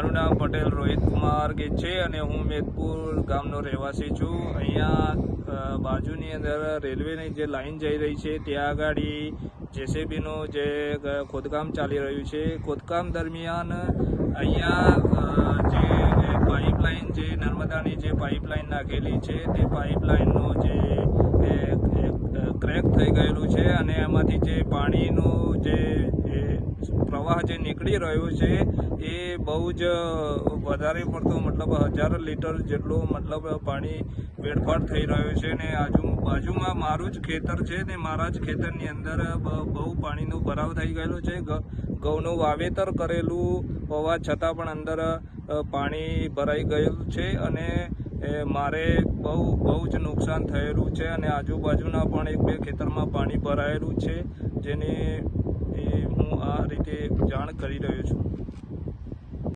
મારું નામ પટેલ રોહિત કુમાર કે છે અને હું મેદપુર ગામનો રહેવાસી છું. અહીંયા બાજુની અંદર રેલવેની જે લાઈન જઈ રહી છે, ત્યાં આગળ જેસીબીનું જે ખોદકામ ચાલી રહ્યું છે. ખોદકામ દરમિયાન અહીંયા જે પાઇપલાઇન જે નર્મદાની જે પાઇપલાઇન નાખેલી છે, તે પાઇપલાઇનનું જે ક્રેક થઈ ગયેલું છે અને એમાંથી જે પાણીનું પ્રવાહ જે નીકળી રહ્યો છે, એ બહુ જ વધારે પડતો મતલબ હજાર લીટર જેટલું મતલબ પાણી વેડફાટ થઈ રહ્યો છે ને આજુ, બાજુમાં મારું જ ખેતર છે ને મારા જ ખેતરની અંદર બહુ પાણીનો ભરાવ થઈ ગયેલો છે. ઘઉંનું વાવેતર કરેલું હોવા છતાં પણ અંદર પાણી ભરાઈ ગયેલું છે અને મારે બહુ બહુ જ નુકસાન થયેલું છે અને આજુબાજુના પણ એક બે ખેતરમાં પાણી ભરાયેલું છે, જેને કરી રહ્યો છું